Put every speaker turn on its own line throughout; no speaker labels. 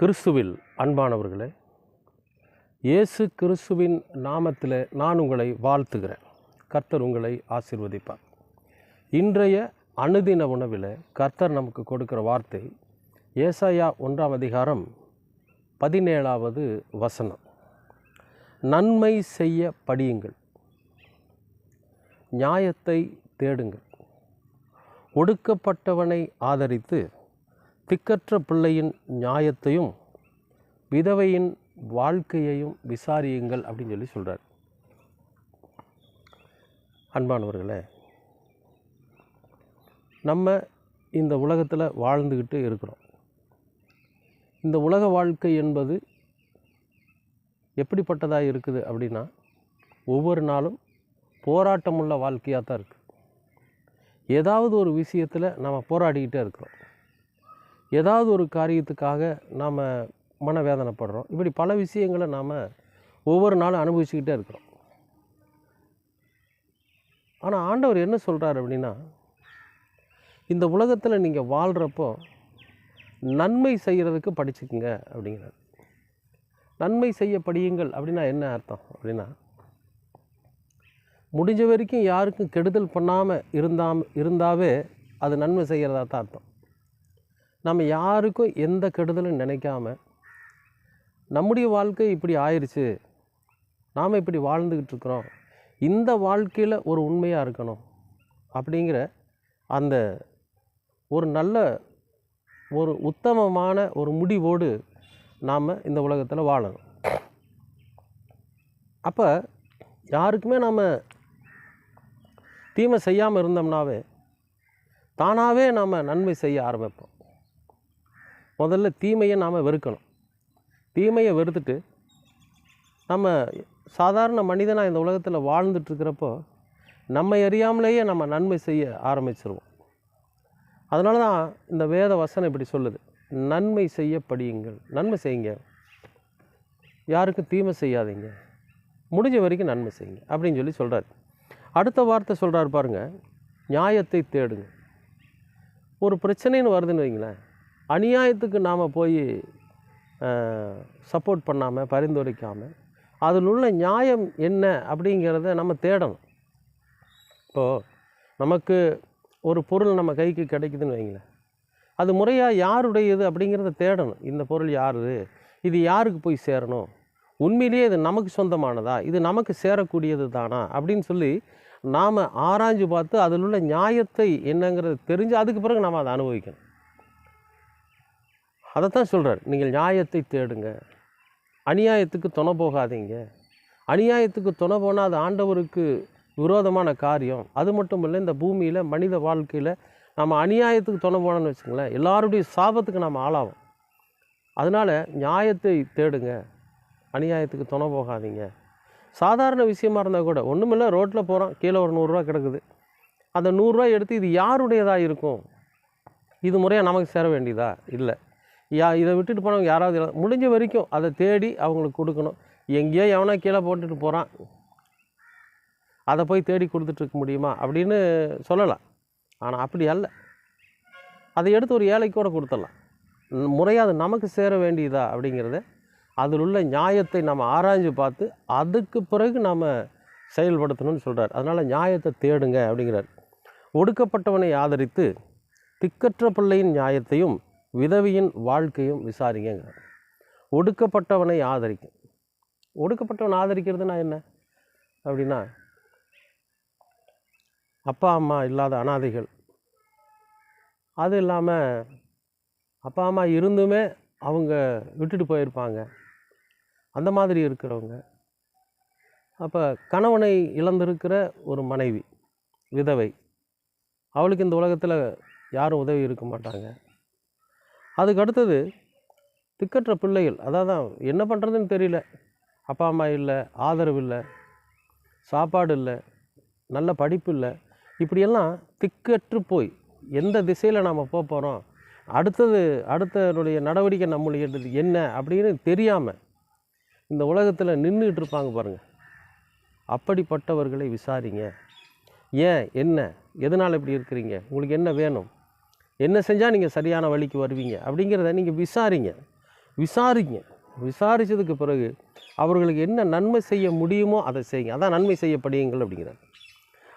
கிறிஸ்துவில் அன்பானவர்களே இயேசு கிறிஸ்துவின் நாமத்தில் நான் உங்களை வாழ்த்துகிறேன். கர்த்தர் உங்களை ஆசிர்வதிப்பார். இன்றைய அனுதின உணவில் கர்த்தர் நமக்கு கொடுக்கிற வார்த்தை ஏசாயா ஒன்றாம் அதிகாரம் பதினேழாவது வசனம். நன்மை செய்ய படியுங்கள் நியாயத்தை தேடுங்கள். ஒடுக்கப்பட்டவனை ஆதரித்து திக்கற்ற பிள்ளையின் நியாயத்தையும் விதவையின் வாழ்க்கையையும் விசாரியுங்கள் அப்படின்னு சொல்லி சொல்கிறார் அன்பானவர்களே நம்ம இந்த உலகத்தில் வாழ்ந்துக்கிட்டு இருக்கிறோம். இந்த உலக வாழ்க்கை என்பது எப்படிப்பட்டதாக இருக்குது அப்படின்னா ஒவ்வொரு நாளும் போராட்டமுள்ள வாழ்க்கையாக தான் இருக்குது ஏதாவது ஒரு விஷயத்தில் நம்ம போராடிக்கிட்டே இருக்கிறோம். ஏதாவது ஒரு காரியத்துக்காக நாம் மனவேதனைப்படுறோம். இப்படி பல விஷயங்களை நாம் ஒவ்வொரு நாளும் அனுபவிச்சுக்கிட்டே இருக்கிறோம். ஆனால் ஆண்டவர் என்ன சொல்கிறார் அப்படின்னா இந்த உலகத்தில் நீங்கள் வாழ்கிறப்போ நன்மை செய்கிறதுக்கு படிச்சுக்குங்க அப்படிங்கிறார். நன்மை செய்ய படியுங்கள் அப்படின்னா என்ன அர்த்தம் அப்படின்னா முடிஞ்ச வரைக்கும் யாருக்கும் கெடுதல் பண்ணாமல் இருந்தாம் இருந்தாவே அது நன்மை செய்கிறதா தான் அர்த்தம். நம்ம யாருக்கும் எந்த கெடுதலும் நினைக்காம நம்முடைய வாழ்க்கை இப்படி ஆயிடுச்சு நாம் இப்படி வாழ்ந்துக்கிட்டு இருக்கிறோம் இந்த வாழ்க்கையில் ஒரு உண்மையாக இருக்கணும் அப்படிங்கிற அந்த ஒரு நல்ல ஒரு உத்தமமான ஒரு முடிவோடு நாம் இந்த உலகத்தில் வாழணும். அப்போ யாருக்குமே நாம் தீமை செய்யாமல் இருந்தோம்னாவே தானாகவே நாம் நன்மை செய்ய ஆரம்பிப்போம். முதல்ல தீமையை நாம் வெறுக்கணும். தீமையை வெறுத்துட்டு நம்ம சாதாரண மனிதனாக இந்த உலகத்தில் வாழ்ந்துட்டுருக்கிறப்போ நம்மை அறியாமலேயே நம்ம நன்மை செய்ய ஆரம்பிச்சிருவோம். அதனால தான் இந்த வேத வசனம் இப்படி சொல்லுது. நன்மை செய்ய படியுங்கள் நன்மை செய்யுங்க. யாருக்கும் தீமை செய்யாதீங்க. முடிஞ்ச வரைக்கும் நன்மை செய்யுங்க அப்படின்னு சொல்லி சொல்கிறார் அடுத்த வார்த்தை சொல்கிறார் பாருங்க நியாயத்தை தேடுங்க. ஒரு பிரச்சனைன்னு வருதுன்னு வைங்களேன் அநியாயத்துக்கு நாம் போய் சப்போர்ட் பண்ணாமல் பரிந்துரைக்காமல் அதில் உள்ள நியாயம் என்ன அப்படிங்கிறத நம்ம தேடணும். இப்போது நமக்கு ஒரு பொருள் நம்ம கைக்கு கிடைக்குதுன்னு வைங்களேன் அது முறையாக யாருடையது அப்படிங்கிறத தேடணும். இந்த பொருள் யாருது? இது யாருக்கு போய் சேரணும்? உண்மையிலேயே இது நமக்கு சொந்தமானதா? இது நமக்கு சேரக்கூடியது தானா? அப்படின்னு சொல்லி நாம் ஆராய்ஞ்சு பார்த்து அதில் உள்ள நியாயத்தை என்னங்கிறது தெரிஞ்சு அதுக்கு பிறகு நாம் அதை அனுபவிக்கணும். அதைத்தான் சொல்கிறார் நீங்கள் நியாயத்தை தேடுங்க. அநியாயத்துக்கு துணை போகாதீங்க. அநியாயத்துக்கு துணை போனால் அது ஆண்டவருக்கு விரோதமான காரியம். அது மட்டும் இல்லை இந்த பூமியில் மனித வாழ்க்கையில் நம்ம அநியாயத்துக்கு துணை போனோம்னு வச்சுங்களேன் எல்லாருடைய சாபத்துக்கு நம்ம ஆளாகும் அதனால் நியாயத்தை தேடுங்க. அநியாயத்துக்கு துணை போகாதீங்க. சாதாரண விஷயமா இருந்தால் கூட ஒன்றுமில்ல ரோட்டில் போகிறோம் கீழே ஒரு நூறுரூவா கிடக்குது. அந்த நூறுரூவா எடுத்து இது யாருடையதாக இருக்கும்? இது முறையாக நமக்கு சேர வேண்டியதா? இல்லை. யா இதை விட்டுட்டு போனவங்க யாராவது முடிஞ்ச வரைக்கும் அதை தேடி அவங்களுக்கு கொடுக்கணும். எங்கேயோ எவனோ கீழே போட்டுட்டு போகிறான் அதை போய் தேடி கொடுத்துட்ருக்க முடியுமா? அப்படின்னு சொல்லலாம். ஆனால் அப்படி அல்ல. அதை எடுத்து ஒரு ஏழைக்கூட கூட கொடுத்துடலாம் முறையாக அது நமக்கு சேர வேண்டியதா அப்படிங்கிறத அதில் உள்ள நியாயத்தை நம்ம ஆராய்ஞ்சு பார்த்து அதுக்கு பிறகு நம்ம செயல்படுத்தணும்னு சொல்கிறார் அதனால் நியாயத்தை தேடுங்க அப்படிங்கிறார். ஒடுக்கப்பட்டவனை ஆதரித்து திக்கற்ற பிள்ளையின் நியாயத்தையும் விதவியின் வாழ்க்கையும் விசாரிங்கிறார் ஒடுக்கப்பட்டவனை ஆதரிக்கும். ஒடுக்கப்பட்டவன் ஆதரிக்கிறதுனா என்ன? அப்படின்னா அப்பா அம்மா இல்லாத அனாதைகள். அது இல்லாமல் அப்பா அம்மா இருந்துமே அவங்க விட்டுட்டு போயிருப்பாங்க. அந்த மாதிரி இருக்கிறவங்க. அப்போ கணவனை இழந்திருக்கிற ஒரு மனைவி விதவை. அவளுக்கு இந்த உலகத்தில் யாரும் உதவி இருக்க மாட்டாங்க. அதுக்கு அடுத்தது திக்கற்ற பிள்ளைகள். அதாவது என்ன பண்ணுறதுன்னு தெரியல. அப்பா அம்மா இல்லை ஆதரவு இல்லை சாப்பாடு இல்லை நல்ல படிப்பு இல்லை. இப்படியெல்லாம் திக்கற்று போய் எந்த திசையில் நாம் போக போகிறோம் அடுத்தது அடுத்தனுடைய நடவடிக்கை நம்மளுடைய என்ன அப்படின்னு தெரியாமல் இந்த உலகத்தில் நின்றுட்டு இருப்பாங்க பாருங்கள் அப்படிப்பட்டவர்களை விசாரிங்க. ஏன் என்ன எதனால் இப்படி இருக்கிறீங்க? உங்களுக்கு என்ன வேணும்? என்ன செஞ்சால் நீங்கள் சரியான வழிக்கு வருவீங்க? அப்படிங்கிறத நீங்கள் விசாரிங்க. விசாரிங்க. விசாரித்ததுக்கு பிறகு அவர்களுக்கு என்ன நன்மை செய்ய முடியுமோ அதை செய்யுங்க. அதான் நன்மை செய்யப்படியுங்கள் அப்படிங்கிறார்.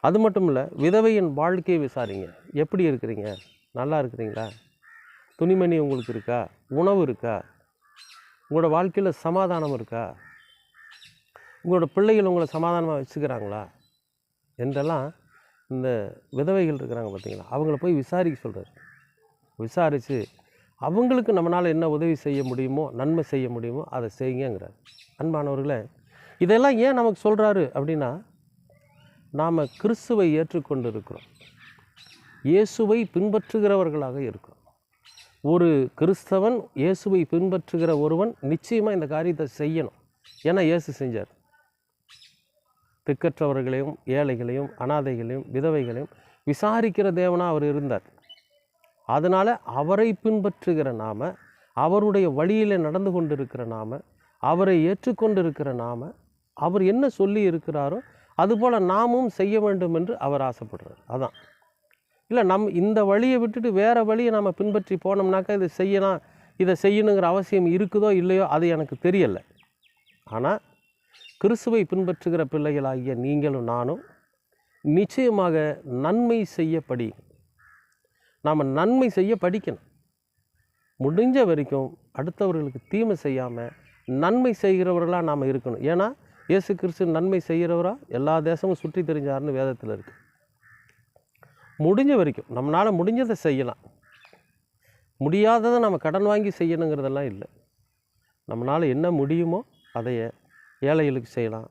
அது மட்டும் இல்லை விதவையின் வாழ்க்கையை விசாரிங்க. எப்படி இருக்கிறீங்க? நல்லா இருக்கிறீங்களா? துணிமணி உங்களுக்கு இருக்கா? உணவு இருக்கா? உங்களோட வாழ்க்கையில் சமாதானம் இருக்கா? உங்களோட பிள்ளைகள் உங்களை சமாதானமாக வச்சுக்கிறாங்களா? என்றெல்லாம் இந்த விதவைகள் இருக்கிறாங்க பார்த்தீங்களா அவங்கள போய் விசாரிக்க சொல்கிறார் விசாரித்து அவங்களுக்கு நம்மளால் என்ன உதவி செய்ய முடியுமோ நன்மை செய்ய முடியுமோ அதை செய்யுங்கிறார். அன்பானவர்களே இதெல்லாம் ஏன் நமக்கு சொல்கிறாரு அப்படின்னா நாம் கிறிஸ்துவை ஏற்றுக்கொண்டு இருக்கிறோம் இயேசுவை பின்பற்றுகிறவர்களாக இருக்கிறோம். ஒரு கிறிஸ்தவன் இயேசுவை பின்பற்றுகிற ஒருவன் நிச்சயமாக இந்த காரியத்தை செய்யணும். ஏன்னா இயேசு செஞ்சார். திக்கற்றவர்களையும் ஏழைகளையும் அனாதைகளையும் விதவைகளையும் விசாரிக்கிற தேவனாக அவர் இருந்தார். அதனால் அவரை பின்பற்றுகிற நாம அவருடைய வழியில் நடந்து கொண்டிருக்கிற நாம அவரை ஏற்றுக்கொண்டிருக்கிற நாம அவர் என்ன சொல்லி இருக்கிறாரோ அதுபோல் நாமும் செய்ய வேண்டும் என்று அவர் ஆசைப்படுறார். அதான். இல்லை நம் இந்த வழியை விட்டுட்டு வேறு வழியை நம்ம பின்பற்றி போனோம்னாக்கா இதை செய்யலாம் இதை செய்யணுங்கிற அவசியம் இருக்குதோ இல்லையோ அது எனக்கு தெரியலை. ஆனால் கிறிஸ்துவை பின்பற்றுகிற பிள்ளைகளாகிய நீங்களும் நானும் நிச்சயமாக நன்மை செய்யப்படி நாம் நன்மை செய்ய படிக்கணும். முடிஞ்ச வரைக்கும் அடுத்தவர்களுக்கு தீமை செய்யாமல் நன்மை செய்கிறவர்களாக நாம் இருக்கணும். ஏன்னா இயேசு கிறிஸ்து நன்மை செய்கிறவராக எல்லா தேசமும் சுற்றி தெரிஞ்சாருன்னு வேதத்தில் இருக்குது முடிஞ்ச வரைக்கும் நம்மளால் முடிஞ்சதை செய்யலாம். முடியாததை நம்ம கடன் வாங்கி செய்யணுங்கிறதெல்லாம் இல்லை. நம்மளால் என்ன முடியுமோ அதைய ஏழைகளுக்கு செய்யலாம்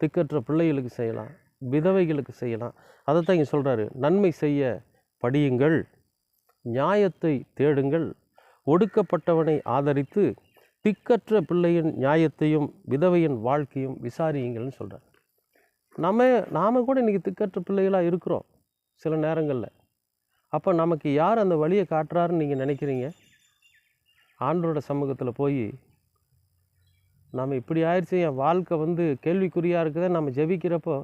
திக்கற்ற பிள்ளைகளுக்கு செய்யலாம் விதவைகளுக்கு செய்யலாம். அதைத்தான் இங்கே சொல்கிறாரு நன்மை செய்ய படியுங்கள். நியாயத்தை தேடுங்கள். ஒடுக்கப்பட்டவனை ஆதரித்து திக்கற்ற பிள்ளையின் நியாயத்தையும் விதவையின் வாழ்க்கையும் விசாரியுங்கள்னு சொல்கிறார் நம்ம நாம் கூட இன்றைக்கி திக்கற்ற பிள்ளைகளாக இருக்கிறோம் சில நேரங்களில். அப்போ நமக்கு யார் அந்த வழியை காட்டுறாருன்னு நீங்கள் நினைக்கிறீங்க? ஆண்டோட சமூகத்தில் போய் நம்ம இப்படி ஆயிடுச்சு என் வாழ்க்கை வந்து கேள்விக்குறியாக இருக்குதே நம்ம ஜெபிக்கிறப்போ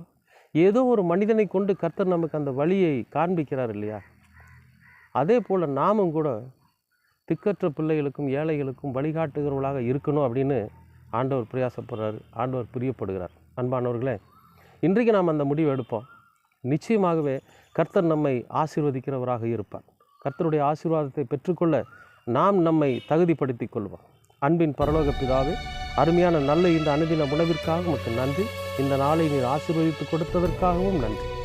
ஏதோ ஒரு மனிதனை கொண்டு கர்த்தர் நமக்கு அந்த வழியை காண்பிக்கிறார் இல்லையா? அதே போல் நாமும் கூட திக்கற்ற பிள்ளைகளுக்கும் ஏழைகளுக்கும் வழிகாட்டுகிறவர்களாக இருக்கணும் அப்படின்னு ஆண்டவர் பிரயாசப்படுறாரு ஆண்டவர் பிரியப்படுகிறார். அன்பானவர்களே இன்றைக்கு நாம் அந்த முடிவு எடுப்போம். நிச்சயமாகவே கர்த்தர் நம்மை ஆசீர்வதிக்கிறவராக இருப்பார். கர்த்தருடைய ஆசீர்வாதத்தை பெற்றுக்கொள்ள நாம் நம்மை தகுதிப்படுத்தி கொள்வோம். அன்பின் பரலோக பிதாவே அருமையான நல்ல இந்த அனுதின உணவிற்காக உமக்கு நன்றி. இந்த நாளை நீர் ஆசீர்வதித்து கொடுத்ததற்காகவும் நன்றி.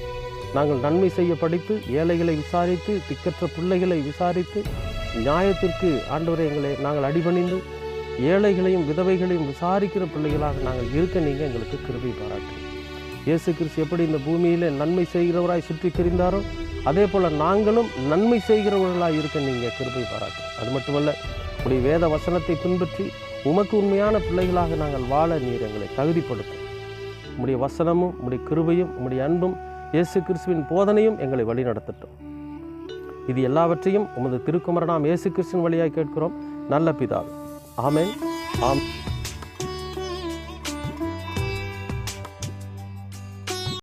நாங்கள் நன்மை செய்ய படித்து ஏழைகளை விசாரித்து திக்கற்ற பிள்ளைகளை விசாரித்து நியாயத்திற்கு ஆண்டவரை எங்களை நாங்கள் அடிபணிந்து ஏழைகளையும் விதவைகளையும் விசாரிக்கிற பிள்ளைகளாக நாங்கள் இருக்க நீங்கள் எங்களுக்கு கிருபை பாராட்டு. இயேசு கிறிஸ்து எப்படி இந்த பூமியில் நன்மை செய்கிறவராய் சுற்றி திரிந்தாரோ அதே போல் நாங்களும் நன்மை செய்கிறவர்களாக இருக்க நீங்கள் கிருபை பாராட்டு. அது மட்டுமல்ல உடைய வேத வசனத்தை பின்பற்றி உமக்கு உண்மையான பிள்ளைகளாக நாங்கள் வாழ நீர் எங்களை தகுதிப்படுத்தும் உம்முடைய வசனமும் உம்முடைய கிருபையும் உம்முடைய அன்பும் இயேசு கிறிஸ்துவின் போதனையும் எங்களை வழிநடத்தட்டும். இது எல்லாவற்றையும் உமது திருக்குமரனாம் இயேசு கிறிஸ்துவின் வழியாக கேட்கிறோம். நல்ல பிதாவே. ஆமேன். ஆம்